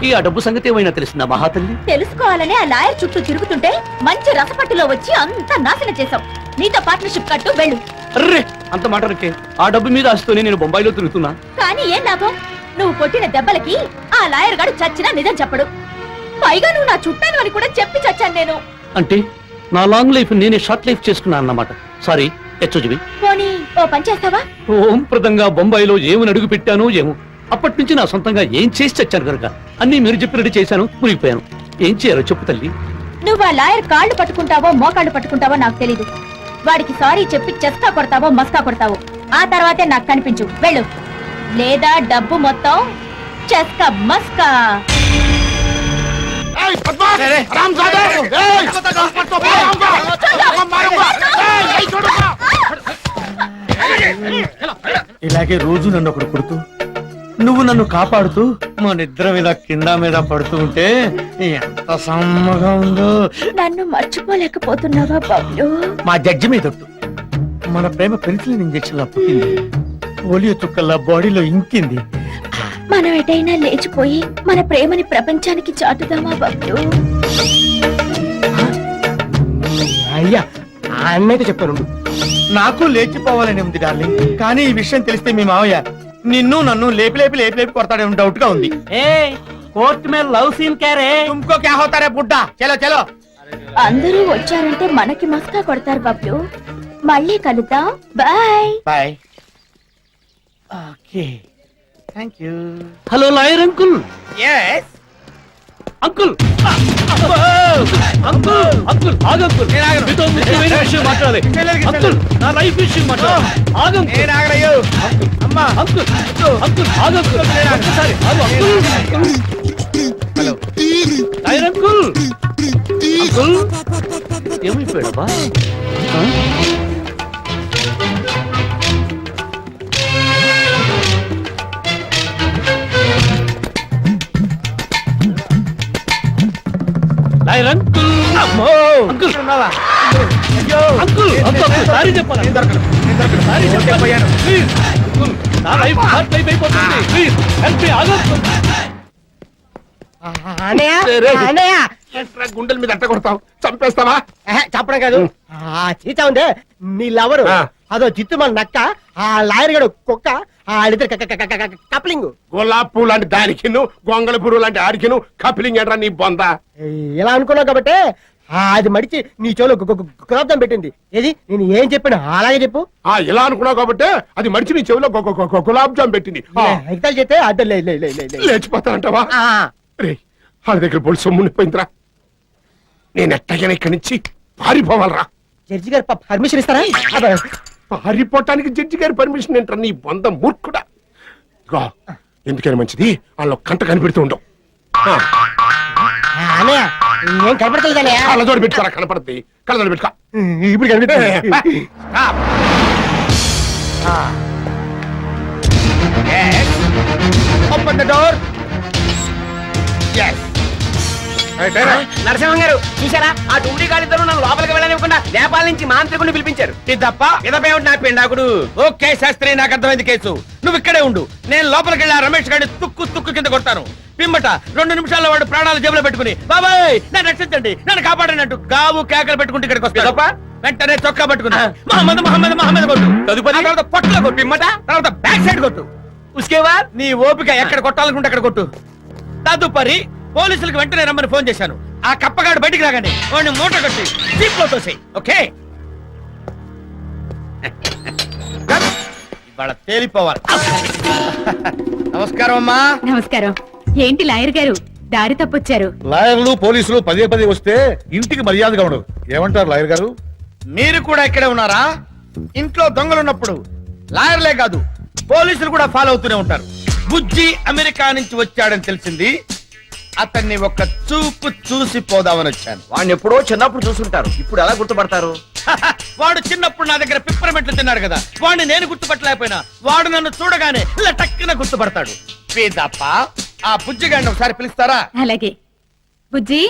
కి ఆ డబ్బు సంగతి ఏమైనా తెలిసిందా మహాతల్లి? తెలుసుకోవాలని ఆ లాయర్ చుట్టూ తిరుగుతుంటే మంచి రసపట్టులో వచ్చి అంతా నాశనం చేశావు. నీతో పార్ట్నర్షిప్ కట్టు వెళ్ళు. అర్రే అంత మాట అనకే. ఆ డబ్బు మీద ఆశతోనే నేను బొంబాయిలో తిరుగుతున్నా. కానీ ఏం లాభం? నువ్వు కొట్టిన దెబ్బలకి ఆ లాయర్ గాడు చచ్చినా నిజం చెప్పడు. పైగా నువ్వు నా చుట్టాను అని కూడా చెప్పి చచ్చాను నేను. అంటే నా లాంగ్ లైఫ్ నేనే షార్ట్ లైఫ్ చేసుకున్నా అన్నమాట. సారీ హెచ్చుజివి పోనీ ఓ పని చేస్తావా? ఓం ప్రదంగా బొంబాయిలో ఏమని అడుగు పెట్టానో ఏమో. అప్పటి నుంచి నా సొంతంగా ఏం చేసి చచ్చాను కనుక? అన్ని మీరు చెప్పినట్టు చేశాను మునిగిపోయాను ఏం చేయాలో చెప్పు తల్లి నువ్వు ఆ లాయర్ కాళ్ళు పట్టుకుంటావో మోకాళ్ళు పట్టుకుంటావో నాకు తెలీదు వాడికి సారీ చెప్పి చెస్కా కొడతావో మస్కా కొడతావో ఆ తర్వాతే నాకు కనిపించు వెళ్ళు లేదా డబ్బు మొత్తం చెస్కా మస్కా ఇలాగే రోజు నన్ను ఒకడు కొడుతూ నువ్వు నన్ను కాపాడుతూ మా నిద్ర మీద కింద మీద పడుతూ ఉంటే ఎంత సమ్మగా ఉందో. నన్ను మర్చిపోలేకపోతున్నావా బాబులు? మా జడ్జి మీద ఒట్టు. మన ప్రేమ పెన్సిలిన్ ఇంజక్షన్ లా పుట్టింది. పోలియో చుక్కల్లా బాడీలో ఇంకింది. మనం ఎటైనా లేచిపోయి మన ప్రేమని ప్రపంచానికి చాటుదామా బాబులు? అయ్యా ఆ అన్నైతే చెప్పాను నాకు లేచిపోవాలని ఉంది డార్లింగ్. కానీ ఈ విషయం తెలిస్తే మీ మావయ్య నిన్ను నన్ను లేపి లేపి లేపి లేపి కొడతాడేమో డౌట్గా ఉంది. కోర్ట్ మీద లవ్ సీన్ క్యారే? తుమ్కో క్యా హోతారే బుడ్డా? చలో చలో. అందరూ వచ్చారంటే మనకి మస్కా కొడతారు బాబులు. మళ్ళీ కలుద్దాం. Bye. Bye. Okay. Thank you hello lawyer uncle. Yes uncle! Uncle! Uncle! ఆగు అంకుల్ మీతో ముఖ్యమైన విషయం మాట్లాడాలి. అంకుల్! నా లైఫ్ విషయం మాట్లాడాలి. ఆగు నేను ఆగడయ్యో అమ్మా. అంకుల్! అంకుల్! ఆగు అంకుల్ ఒక్కసారి ఆగు అంకుల్! హలో. అంకుల్! అంకుల్! ఏమైపోయాడబ్బా లాయర్ అంకుల్. అమ్మో అంకుల్ సారీ చెప్పాలి. సారీ చెప్పాను ప్లీజ్. అంకుల్ నా లైఫ్ హార్ట్ లైఫ్ అయిపోతుంది. ప్లీజ్ హెల్ప్ మీ ఆగు. అంకుల్ అన్నయ్య రే. అన్నయ్య గుండెల మీద అట్ట కొడతావు చంపేస్తావా చెప్పడం కాదు. ఆ చీచా ఉందే. నీ లవరు. ఆ. అదో జిత్తు మన నక్క ఆ లాయర్ గడు కుక్క ఆడిద్దరు కప్లింగ్. గులాబ్ పువ్వు లాంటి దానికి గొంగళ పురుగు లాంటి ఆడికిను కపిలింగ్ ఎడ్రా నీ బొంద. ఇలా అనుకున్నావు కాబట్టి ఆ, అది మడిచి నీ చెవులో గు- గు- గు- గులాబ్జామ్ పెట్టింది. ఏది? నేను ఏం చెప్పాను అలాగే చెప్పు. ఆ ఇలా అనుకున్నావు కాబట్టి అది మడిచి నీ చెవిలో గు- గు- గు- గులాబ్ జామ్ పెట్టింది. ఆ, ఎగ్జాల్ చేస్తే అద్దె లే లే లే లే లే. లేచిపోతానంటావా? ఆ, రే వాళ్ళ దగ్గర పొడి సొమ్ము ఉండిపోయిందిరా నేను ఎట్టగైనా ఇక్కడి నుంచి పారిపోవాలరా. జడ్జి గారు పర్మిషన్ ఇస్తారా? పారిపోవటానికి జడ్జి గారి పర్మిషన్ ఏంట్రా నీ బొంద మూర్ఖుడా? ఇదిగో, ఎందుకైనా మంచిది వాళ్ళు కంట కనిపెడుతూ ఉండవు కనపడతలేదు అన్నయ్య. కళ్ళజోడు పెట్టుకోరా కనపడుద్ది. కళ్ళజోడు పెట్టుకో. ఇప్పుడు కనిపిస్తుంది. Yes. Open the door. Yes. Narasimham గారు చూసారా ఆ డుమ్డి గాలిద్దరూ నన్ను లోపలికి వెళ్ళనివ్వకుండా నేపాల్ నుంచి మాంత్రికుడిని పిలిపించారు. ఇదప్ప ఇదపేమిటి నా పిండాకుడు. ఓకే శాస్త్రి నాకు అర్థమైంది కేసు. నువ్వు ఇక్కడే ఉండు. నేను లోపలికి వెళ్ళి రమేష్ గారిని తుక్కు తుక్కు కింద కొడతాను. పిమ్మట రెండు నిమిషాల్లో వాడు ప్రాణాలు జేబులో పెట్టుకుని బాబాయ్ నన్ను రక్షించండి. నన్ను కాపాడండి అంటూ గావు కేకలు పెట్టుకుంటే ఇక్కడికి వస్తాడు? వెంటనే చొక్కా పట్టుకున్నా మహమ్మద్ మహమ్మద్ మహమ్మద్ కొట్టు. తదుపరి? తర్వాత పొట్టలో కొట్టు పిమ్మట. తర్వాత బ్యాక్ సైడ్ కొట్టు. ఉస్కేవా? నీ ఓపిక ఎక్కడ కొట్టాలనుకుంటే అక్కడ కొట్టు. తదుపరి పోలీసులకు వెంటనే రమ్మని ఫోన్ చేశాను. ఆ కప్పగాడు బయటికి రాగానే వాడిని మూట కట్టి జీప్లో తోసేయ్. ఓకే? ఇవాళ తేలిపోవాలి. నమస్కారం అమ్మా. నమస్కారం. ఏంటి లాయర్ గారు? దారి తప్పొచ్చారు. లాయర్లు పోలీసులు పదే పదే వస్తే ఇంటికి మర్యాదగా ఉండదు ఏమంటారు లాయర్ గారు? మీరు కూడా ఇక్కడే ఉన్నారా? ఇంట్లో దొంగలు ఉన్నప్పుడు లాయర్లే కాదు పోలీసులు కూడా ఫాలో అవుతూనే ఉంటారు. బుజ్జి అమెరికా నుంచి వచ్చాడని తెలిసింది. అతన్ని ఒక చూపు చూసి పోదామని వచ్చాను. వాడిని ఎప్పుడో చిన్నప్పుడు చూసుంటారు. ఇప్పుడు ఎలా గుర్తుపడతారు? వాడు చిన్నప్పుడు నా దగ్గర పిప్పరమెట్లు తిన్నాడు కదా. వాడిని నేను గుర్తుపట్టలేకపోయినా వాడు నన్ను చూడగానే ఇలా టక్కున గుర్తుపడతాడు. పేదప్ప ఆ బుజ్జిగాడిని ఒకసారి పిలుస్తారా? అలాగే. బుజ్జి?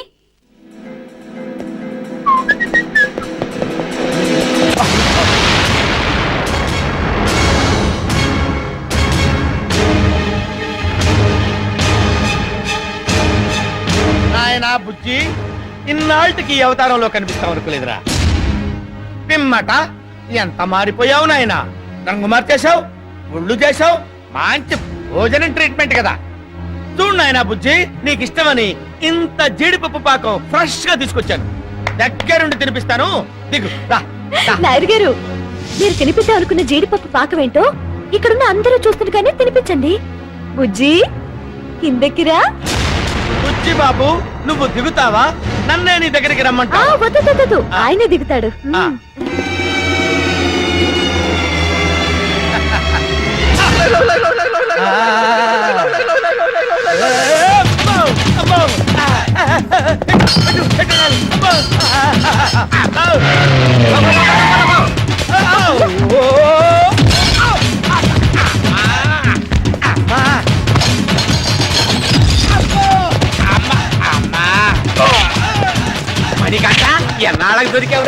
ఎరా బుజ్జి ఇన్నాళ్ళకి ఈ అవతారంలో కనిపిస్తాం అనుకోలేదురా. పిమ్మట ఎంత మారిపోయావు నాయన? రంగు మార్చేశావు ఒళ్ళు చేశావు మంచి భోజనం ట్రీట్మెంట్ కదా. చూడు నాయనా బుజ్జి నీకు ఇష్టమని ఇంత జీడిపప్పు పాకం ఫ్రెష్గా తీసుకొచ్చాను. దగ్గరుండి తినిపిస్తాను. దిగు నాయుడు గారు మీరు తినిపిద్దాం అనుకున్న జీడిపప్పు పాకమేంటో ఇక్కడున్న అందరూ చూస్తుండగానే తినిపించండి. బుజ్జి కిందకిరా బుజ్జి బాబు నువ్వు దిగుతావా? నన్నే నీ దగ్గరికి ఆ, రమ్మంటా వద్దు వద్దు, వద్దు ఆయనే దిగుతాడు.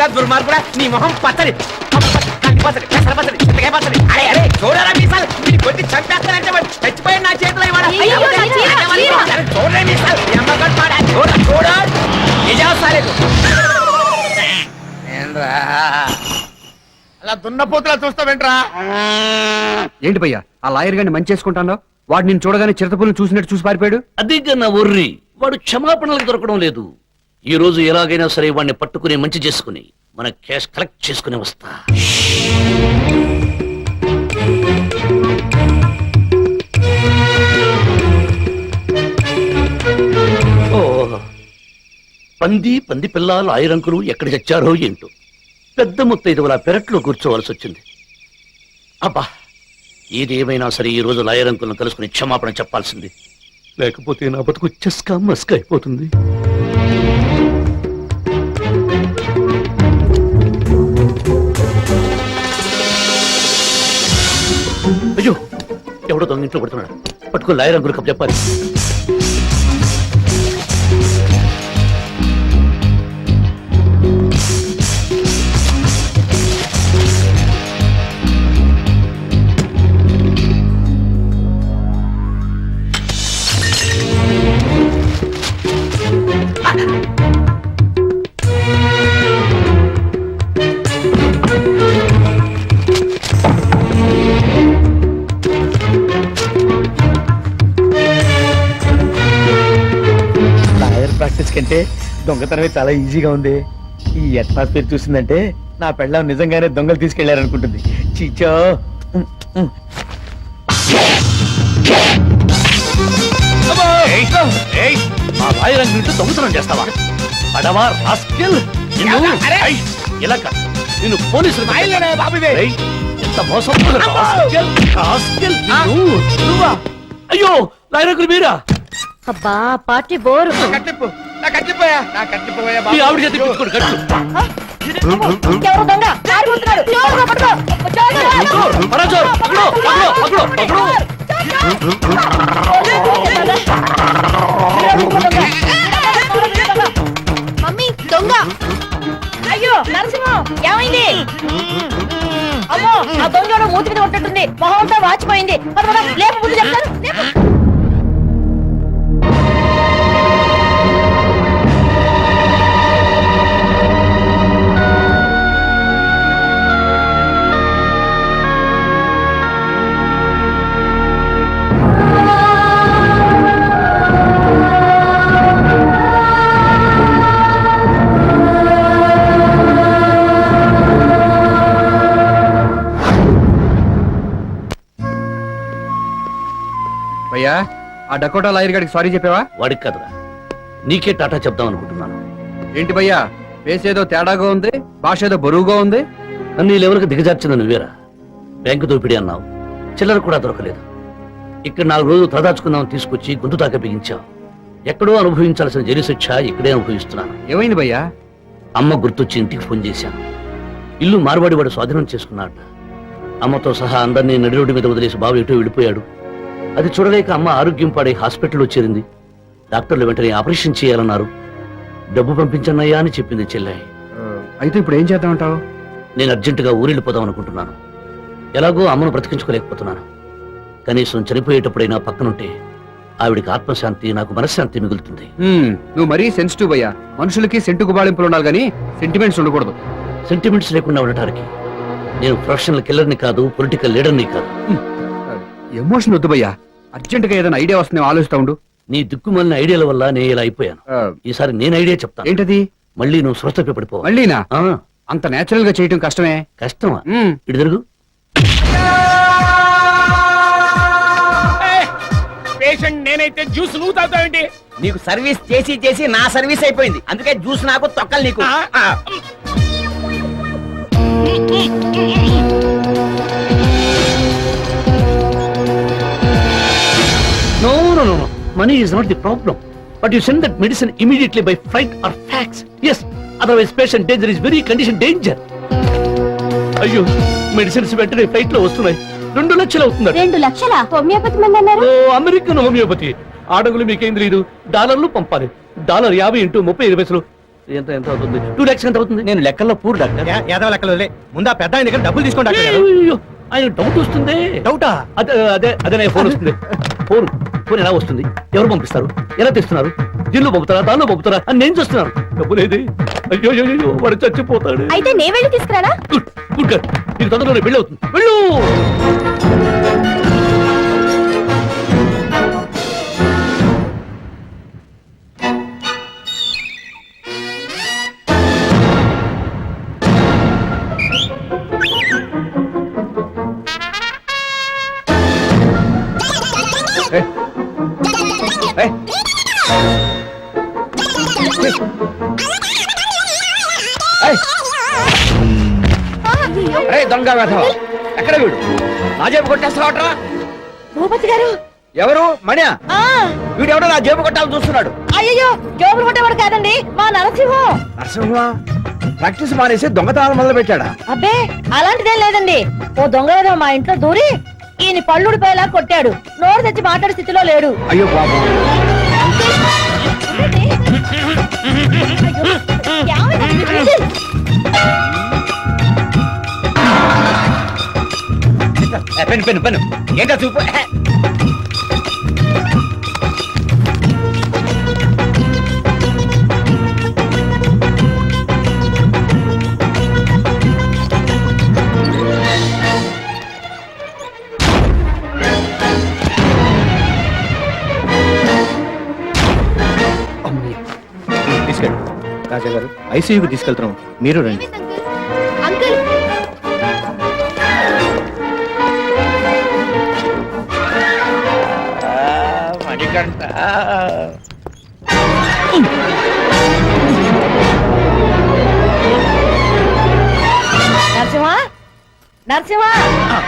దొరికావురా దుర్మార్గుడా నీ మొహం పచ్చడి కంది పచ్చడి పెసర పచ్చడి చింతకాయ పచ్చడి అరే అరే చూడరా మీసాలు. నీ కొట్టి చంపేస్తానంటే వాడు చచ్చిపోయాడు నా చేతిలో ఇవాళ. అయ్యో, నా చీర, చీర. అరే చూడరే మీసాలు. ఈ అమ్మగాడు పాడా. చూడ చూడ నిజం సాలేదు. ఏంట్రా? అలా దున్నపోతులా చూస్తావేంట్రా? ఏంటి భయ్యా ఆ లాయర్ గారిని మంచి చేసుకుంటాను? వాడు నేను చూడగానే చిరతపుల్ని చూసినట్టు చూసి పారిపోయాడు? అదే నా ఒర్రి వాడు క్షమాపణలకు దొరకడం లేదు. ఈ రోజు ఎలాగైనా సరే వాడిని పట్టుకుని మంచి చేసుకుని మన క్యాష్ కలెక్ట్ చేసుకుని వస్తా. ఓ పంది పంది పిల్ల లాయరంకులు ఎక్కడ చచ్చారో ఏంటో. పెద్ద ముత్తైదువుల పెరట్లో కూర్చోవలసి వచ్చింది. అబ్బా ఏదేమైనా సరే ఈ రోజు లాయరంకులను కలుసుకుని క్షమాపణ చెప్పాల్సింది. లేకపోతే నా బతుకు చెస్కా మస్కా అయిపోతుంది. అయ్యో ఎవడో దొంగ ఇంట్లో పడుతున్నాడు. పట్టుకుని లాయర్ అంకులు కప్పు చెప్పాలి. దొంగతనమే చాలా ఈజీగా ఉంది. ఈ అట్మాస్ఫియర్ చూసిందంటే నా పెళ్ళం నిజంగానే దొంగలు తీసుకెళ్ళారనుకుంటుంది. చీచో. ఏయ్, మా అంకుల్ ఇంట్లో దొంగతనం చేస్తావా? పడవా రాస్కెల్? ఇలా కాదు. నిన్ను పోలీసులు ఎంత మోసం? అయ్యో లాయర్ అంకుల్ మీరా? అబ్బా పార్టీ బోరు. కట్టిపోయా? నా కట్టిపోయా మీ ఆవిడ చేతి పిచ్చుకోడు కట్టు. ఎవరో దొంగ? పారిపోతున్నాడు. జోరుగా పట్టుకో. జోరుగా పట్టుకో. పరాజోర్, పకడో, పకడో, పకడో, పకడో. మమ్మీ దొంగ. అయ్యో నరసింహం ఏమైంది? అమ్మో ఆ దొంగ మూతి మీద ఉంటుంటుంది మొహం అంతా వాచిపోయింది. లేపు ముందు చెప్తాను. భయ్యా ఆ డకోటా లాయర్ గారికి సారీ చెప్పావా? వాడికి కదరా. నీకే టాటా చెప్దాం అనుకుంటున్నాను. ఏంటి భయ్యా ఫేస్ ఏదో తేడాగా ఉంది భాష ఏదో బరువుగా ఉంది? అన్ని లెవెల్కి దిగజార్చింది నువ్వేరా? బ్యాంకు దోపిడీ అన్నావు. చిల్లర కూడా దొరకలేదు. ఇక్కడ నాలుగు రోజులు తలదాచుకుందాం తీసుకొచ్చి గొంతు దాకా బిగించావు. ఎక్కడో అనుభవించాల్సిన జైలు శిక్ష ఇక్కడే అనుభవిస్తున్నాను. ఏమైంది భయ్యా? అమ్మ గుర్తొచ్చి ఇంటికి ఫోన్ చేశాను. ఇల్లు మార్వాడి వాడు స్వాధీనం చేసుకున్నాడు అమ్మతో సహా అందరినీ నడి రోడ్డు మీద వదిలేసి బాబు ఎటో వెళ్ళిపోయాడు. అది చూడలేక అమ్మ ఆరోగ్యం పాడై హాస్పిటల్లో చేరింది. డాక్టర్లు వెంటనే ఆపరేషన్ చేయాలన్నారు. డబ్బు పంపించన్నయ్యా అని చెప్పింది చెల్లె. ఆ, అయితే ఇప్పుడు ఏం చేద్దామంటావు? నేను అర్జెంటుగా ఊరెళ్ళిపోదాం అనుకుంటున్నాను. ఎలాగో అమ్మను బ్రతికించుకోలేకపోతున్నాను. కనీసం చనిపోయేటప్పుడైనా పక్కనుంటే ఆవిడికి ఆత్మశాంతి నాకు మనశ్శాంతి మిగులుతుంది. నువ్వు మరీ సెన్సిటివ్ అయ్యా మనుషులకి సెంటు గుబాళింపులు ఉండాలి కానీ సెంటిమెంట్స్ ఉండకూడదు. సెంటిమెంట్స్ లేకుండా ఉండటానికి నేను ప్రొఫెషనల్ కిల్లర్ని కాదు పొలిటికల్ లీడర్ని కాదు. ఎమోషన్ వద్దు భయ్యా. అర్జెంట్గా ఏదైనా ఐడియా వస్తుందేమో ఆలోచిస్తా ఉండు. నీ దిక్కుమాలిన ఐడియాల వల్ల నేను ఇలా అయిపోయాను. ఆ, ఈసారి నేను ఐడియా చెప్తాను. ఏంటది? మళ్ళీ నువ్వు స్వస్థ పడిపో మళ్ళీనా? అంత నేచురల్గా చేయటం కష్టమే. కష్టమా? ఇటు తిరుగు. పేషెంట్ నేనైతే జ్యూస్ నువ్వు తాగుతావేంటి నీకు సర్వీస్ చేసి చేసి నా సర్వీస్ అయిపోయింది. అందుకే జ్యూస్ నాకు తొక్కలు నీకు. ఆ. Money is not the problem. But you send that medicine immediately by flight or fax. Yes. Otherwise, patient danger is very condition danger. అయ్యో మెడిసిన్స్ వెంటనే ఫ్లైట్లో వస్తున్నాయి. రెండు లక్షలు అవుతుంది రెండు లక్షల? హోమియోపతి మంది అన్నారు? ఓ అమెరికన్ హోమియోపతి. ఆడగులు మీకేం తెలియదు డాలర్లు పంపాలి. డాలర్ యాభై ఇంటూ ముప్పై ఐదు పైసలు ఎంత ఎంత అవుతుంది? టూ లాక్స్ ఎంత అవుతుంది? నేను లెక్కల్లో పూర్ డాక్టర్. యాదవ లెక్కలు. ముందు ఆ పెద్ద ఆయన దగ్గర డబ్బులు తీసుకోండి ఆయన డౌట్ వస్తుంది. డౌటా? అదే అదే అదే ఫోన్ వస్తుంది. ఫోన్ ఫోన్ ఎలా వస్తుంది? ఎవరు పంపిస్తారు? ఎలా తెస్తున్నారు? దీనిలో పంపుతారా? దానిలో పంపుతారా? అని నేను చూస్తున్నాను. డబ్బు లేదే. అయ్యో అయ్యో, అయ్యో వాడు చచ్చిపోతాడు. అయితే నే వెళ్ళి తీసుకురానా? గుడ్ గుడ్ నీకు తొందరలోనే పెళ్ళి అవుతుంది. వెళ్ళు! దొంగ వేధవ ఎక్కడ వీడు? నా జేబు కొట్టేస్తావట్రా భూపతి గారు. ఎవరు? మణ్య? వీడెవడో నా జేబు కొట్టాలని చూస్తున్నాడు. అయ్యో జోబులు కొట్టేవాడు కాదండి మా నరసింహం. నరసింహ ప్రాక్టీస్ మానేసి దొంగతనాలు మొదలు పెట్టాడా అబ్బే అలాంటిదేం లేదండి. ఓ దొంగ ఏదో మా ఇంట్లో దూరి ఈయన పళ్ళుడిపోయేలా కొట్టాడు. నోరు తెచ్చి మాట్లాడే స్థితిలో లేడు. అయ్యో బాబు. ఏమైంది? పెను పెను పెను. ఏంటో చూపు? తీసుకెళ్ళి. రాజా గారు ఐసీయూకి తీసుకెళ్తున్నాం. మీరు రండి. నరసింహ!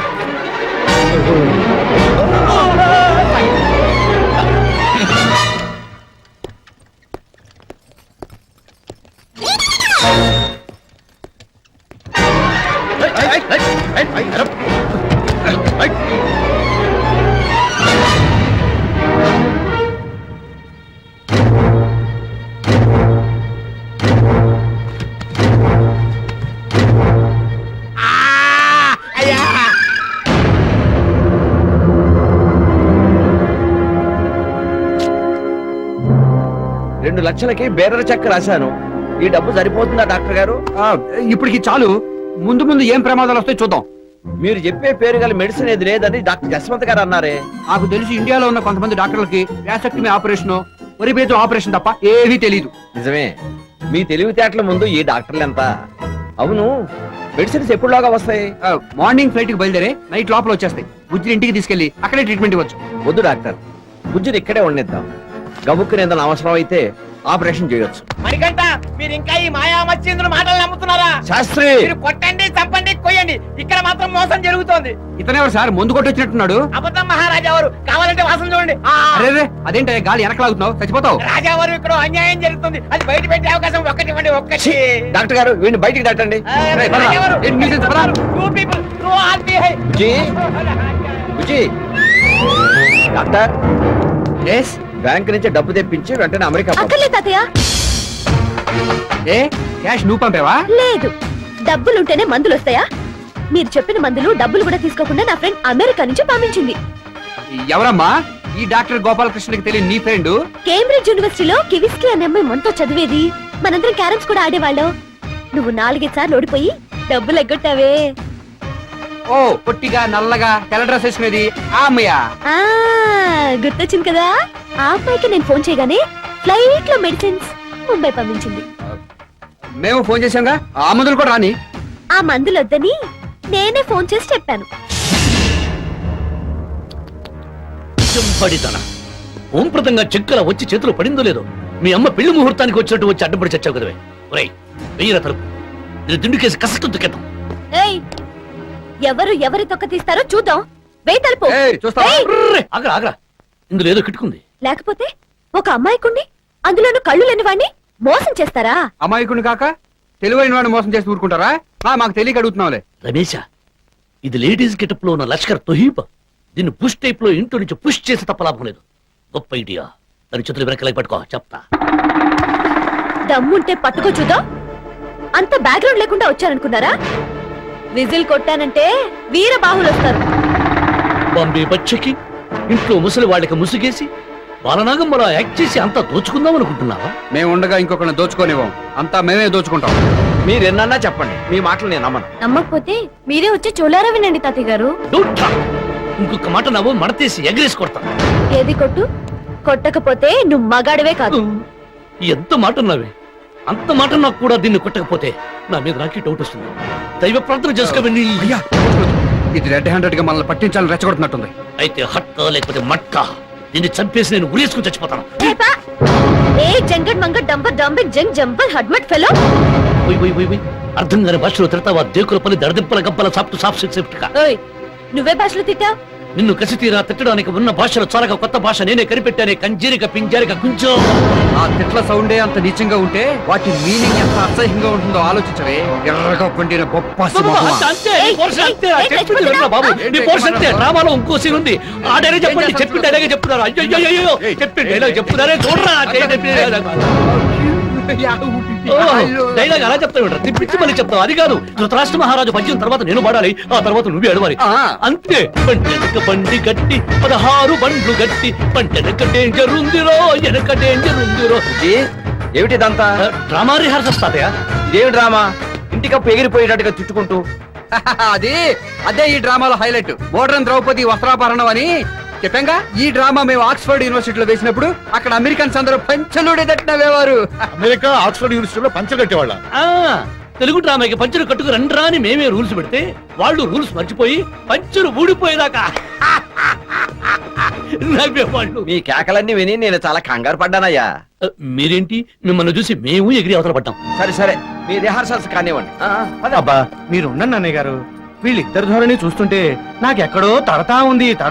రెండు లక్షలకి బేరర్ చెక్ రాశాను. ఈ డబ్బు సరిపోతుందా డాక్టర్ గారు? ఇప్పటికి చాలు. ముందు ముందు ఏం ప్రమాదాలు వస్తాయి చూద్దాం. మీరు చెప్పే పేరు గల మెడిసిన్ ఏది లేదని డాక్టర్ జస్వంత్ గారు అన్నారే. నాకు తెలిసి ఇండియాలో ఉన్న కొంతమంది డాక్టర్లకి వ్యాసక్టమీ ఆపరేషన్ వరిపేత ఆపరేషన్ తప్ప ఏమీ తెలియదు నిజమే. మీ తెలివితేటల ముందు ఈ డాక్టర్లు ఎంత? అవును మెడిసిన్స్ ఎప్పుడులాగా వస్తాయి? మార్నింగ్ ఫ్లైట్కి బయలుదేరే నైట్ లోపల వచ్చేస్తాయి. బుజ్జిని ఇంటికి తీసుకెళ్ళి అక్కడే ట్రీట్మెంట్ ఇవ్వచ్చు. వద్దు డాక్టర్. బుజ్జిని ఇక్కడే ఉండేద్దాం గబుక్కుని ఏదైనా అవసరం అయితే ఆపరేషన్ చేయొచ్చు. మణికంఠ మీరు ఇంకా ఈ మాయా మచ్చేంద్రుల మాటలు నమ్ముతున్నారా? శాస్త్రి! మీరు కొట్టండి చంపండి కొయ్యండి. ఇక్కడ మాత్రం మోసం జరుగుతోంది. ఇతనెవరు సార్? ముందు కొట్టొచ్చినట్టున్నాడు? అబద్ధం మహారాజా వారు కావాలంటే వాసన చూడండి. అరే అదేంటే గాలి వెనకలాగుతున్నావు చచ్చిపోతావు? రాజా వారు ఇక్కడ అన్యాయం జరుగుతుంది. అది బయట పెట్టే అవకాశం ఒక్కటి ఇవ్వండి ఒక్కటి. డాక్టర్ గారు వీడిని బయటికి దాటండి. డాక్టర్? ఎస్ బ్యాంక్ నుంచి డబ్బు తెప్పించి వెంటనే అమెరికా పంపు. అక్కర్లేదు తాతయ్య. ఏ? క్యాష్ నువ్వు పంపావా? లేదు. డబ్బులుంటేనే మందులు వస్తాయా మీరు చెప్పిన మందులు డబ్బులు కూడా తీసుకోకుండా నా ఫ్రెండ్ అమెరికా నుంచి పంపించింది. ఎవరమ్మా? ఈ డాక్టర్ గోపాలకృష్ణకి తెలియని నీ ఫ్రెండ్? కేంబ్రిడ్జ్ యూనివర్సిటీలో కివిస్కి అనే అమ్మాయి మనతో చదివేది. మనందరం క్యారమ్స్ కూడా ఆడేవాళ్ళం. నువ్వు నాలుగైదు సార్లు ఓడిపోయి డబ్బులు ఎగ్గొట్టావే ఓ పొట్టిగా నల్లగా తెల్ల డ్రెస్ వేసుకునేది ఆ అమ్మయ్య. ఆ గుర్తొచ్చింది కదా? ఆ అమ్మాయికి నేను ఫోన్ చేయగానే ఫ్లైట్లో మెడిసిన్స్ ముంబై పంపించింది. మేము ఫోన్ చేశాంగా? ఆ మందులు కూడా రాని. ఆ మందులు వద్దని నేనే ఫోన్ చేసి చెప్పాను. చెంపడితన ఓంప్రదంగా చెక్కల వచ్చి చేతిలో పడిందో లేదో మీ అమ్మ పెళ్ళి ముహూర్తానికి వచ్చినట్టు వచ్చి అడ్డపడి చచ్చావు కదవే. ఒరేయ్ వెయ్యిర తలుపు. ఇది దిండుకేసి కసట్టు దుక్కేద్దాం ఏయ్ ఎవరు ఎవరి తొక్క తీస్తారో చూద్దాం. వేయి తలుపు. ఏయ్, చూస్తావా? ఏయ్, అర్రే, ఆగరా ఆగరా. ఇందులో ఏదో కిట్టుకుంది లేకపోతే ఒక అమ్మాయికుండి అందులోనూ కళ్ళు లేని వాణ్ణి మోసం చేస్తారా? అమాయకుని కాక తెలివైన వాడిని మోసం చేసి ఊరుకుంటారా? ఆ, మాకు తెలియక అడుగుతున్నావులే. రమేష ఇది లేడీస్ గెటప్లో ఉన్న లష్కర్ తొహీబ. దీన్ని పుష్ టైప్లో ఇంట్లో నుంచి పుష్ చేసి తప్ప లాభం లేదు. గొప్ప ఐడియా. దాని చేతులు వెనకలకి పట్టుకో చెప్తా. దమ్ముంటే పట్టుకో చూద్దాం. అంత బ్యాక్గ్రౌండ్ లేకుండా వచ్చారనుకున్నారా? విజిల్ కొట్టానంటే వీర బాహులు వస్తారు బాంబే బచ్చకి ఇంట్లో ముసలి వాళ్ళకి ముసుగేసి బాలనాగమ్మలా యాక్ట్ చేసి అంతా దోచుకుందాం అనుకుంటున్నావా? మేము ఉండగా ఇంకొకరిని దోచుకోనివ్వం. అంతా మేమే దోచుకుంటాం. మీరు ఎన్నన్నా చెప్పండి మీ మాటలు నేను నమ్మను. నమ్మకపోతే మీరే వచ్చి చూలారా వినండి తాతయ్య గారు. ఇంకొక మాట నవ్వు మడతేసి ఎగరేసి కొడతా. ఏది కొట్టు? కొట్టకపోతే నువ్వు మగాడివే కాదు. ఎంత మాట అన్నావే? అంత మాట నాకు కూడా దీన్ని కొట్టకపోతే నా మీద నాకే డౌట్ వస్తుంది. దైవ ప్రార్థన చేసుకోవండి అయ్యా ఇది రెడ్ హ్యాండెడ్గా మనల్ని పట్టించాలని రెచ్చగొడుతున్నట్టుంది. అయితే హక్క లేకపోతే మట్క? దీన్ని చంపేసి నేను ఉరేసుకుని చచ్చిపోతాను. ఏ జంగడ్ మంగడ్ డంబర్ డంబింగ్ జంగ్ జంపల్ హడ్మట్ ఫెలో? అర్థం కాని భాషలో తిడతావా? దేకుల పని దడదిప్పల గప్పల సాప్టు సాఫ్ సెప్ట్గా ఓయ్ నువ్వే భాషలో తిట్టావు? నిన్ను కసి తీరా తిట్టడానికి ఉన్న భాషలో చాలక కొత్త భాష నేనే కనిపెట్టానే కంజీరిక పింజారిక కొంచెం ఆ తిట్ల సౌండే అంత నీచంగా ఉంటే వాటి మీనింగ్ ఎంత అసహ్యంగా ఉంటుందో ఆలోచించవే. ఎర్రగా పండిన బొప్పాసి చెప్పింది బాబు నీ పోర్షన్ డ్రామాలో ఇంకో సీన్ ఉంది. ఆ డైలాగ్ చెప్పండి చెప్పిన డైలాగ్ చెప్తున్నారు అయ్యో చెప్పిన డైలాగ్ చెప్తున్నారే చూడరా డైలాగ్ అలా చెప్తావు తిప్పించి మళ్ళీ చెప్తావు. అది కాదు. ధృతరాష్ట్ర మహారాజు పద్యం తర్వాత నేను పాడాలి. ఆ తర్వాత నువ్వే అడవాలి. అంతే. బండెనక బండి గట్టి పదహారు బండ్లు గట్టి. బండెనక డేంజర్ ఉందిరో వెనక డేంజర్ ఉందిరో. ఏ? ఏమిటి ఇదంతా? డ్రామా రిహార్సల్స్ తాతయ్య ఇదేమి డ్రామా? ఇంటికప్పు ఎగిరిపోయేటట్టుగా తిట్టుకుంటూ అది అదే ఈ డ్రామాలో హైలైట్. మోడర్న్ ద్రౌపది వస్త్రాభరణం అని చెప్పాంగా? ఈ డ్రామా మేము ఆక్స్ఫర్డ్ యూనివర్సిటీలో వేసినప్పుడు అక్కడ అమెరికన్స్ అందరూ పంచలుడి దట్టినవేవారు అమెరికా ఆక్స్ఫర్డ్ యూనివర్సిటీలో పంచలు కట్టేవాళ్ళ? ఆ తెలుగు డ్రామాకి పంచులు కట్టుకు రండ్రా అని మేమే రూల్స్ పెడితే వాళ్ళు రూల్స్ మర్చిపోయి పంచులు ఊడిపోయేదాకా. నవ్వేవాళ్ళు. మీ కేకలన్నీ విని నేను చాలా కంగారు పడ్డానయ్యా. మీరేంటి? మిమ్మల్ని చూసి మేము ఎగిరి అవతల పడ్డాం. సరే సరే. మీ రిహార్సల్స్ కానివ్వండి. అబ్బా మీరు ఉండండి అన్నయ్య గారు. వీళ్ళిద్దరి ధోరణి చూస్తుంటే నాకెక్కడో తడతా ఉంది